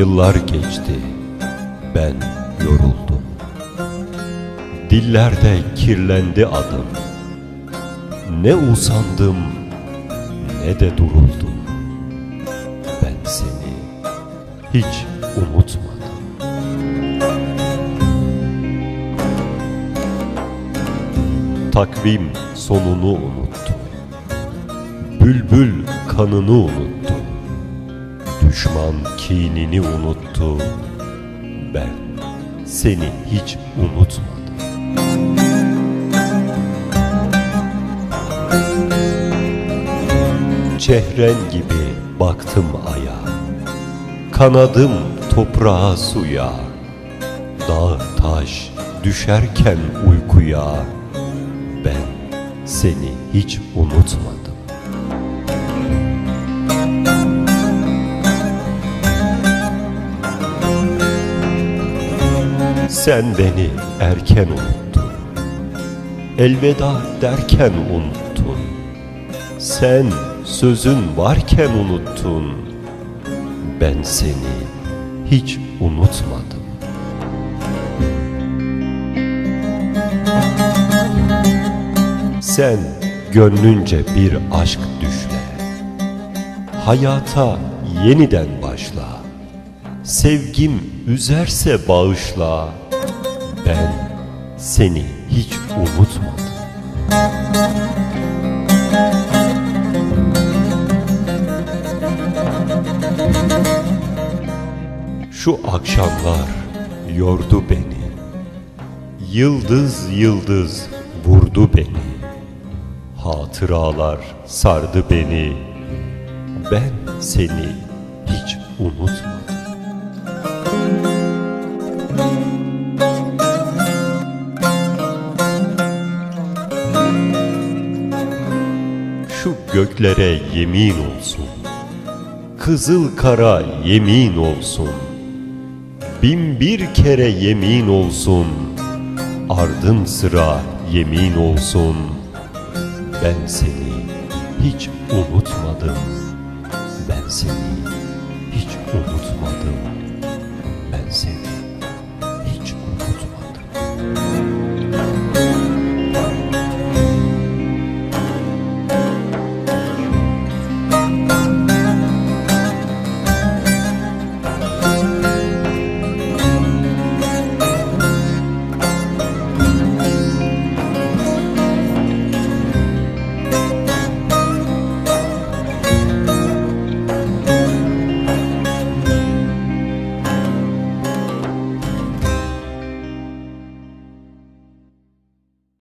Yıllar geçti, ben yoruldum. Dillerde kirlendi adım. Ne usandım, ne de duruldum. Ben seni hiç unutmadım. Takvim sonunu unuttu. Bülbül kanını unuttu. Düşman kinini unuttu. Ben seni hiç unutmadım. Çehren gibi baktım aya. Kanadım toprağa suya. Dağ taş düşerken uykuya. Ben seni hiç unutmadım. Sen beni erken unuttun. Elveda derken unuttun. Sen sözün varken unuttun. Ben seni hiç unutmadım. Sen gönlünce bir aşk düşle. Hayata yeniden başla. Sevgim üzerse bağışla. Ben seni hiç unutmadım. Şu akşamlar yordu beni. Yıldız yıldız vurdu beni. Hatıralar sardı beni. Ben seni hiç unutmadım. Şu göklere yemin olsun. Kızıl kara yemin olsun. Bin bir kere yemin olsun. Ardım sıra yemin olsun. Ben seni hiç unutmadım. Ben seni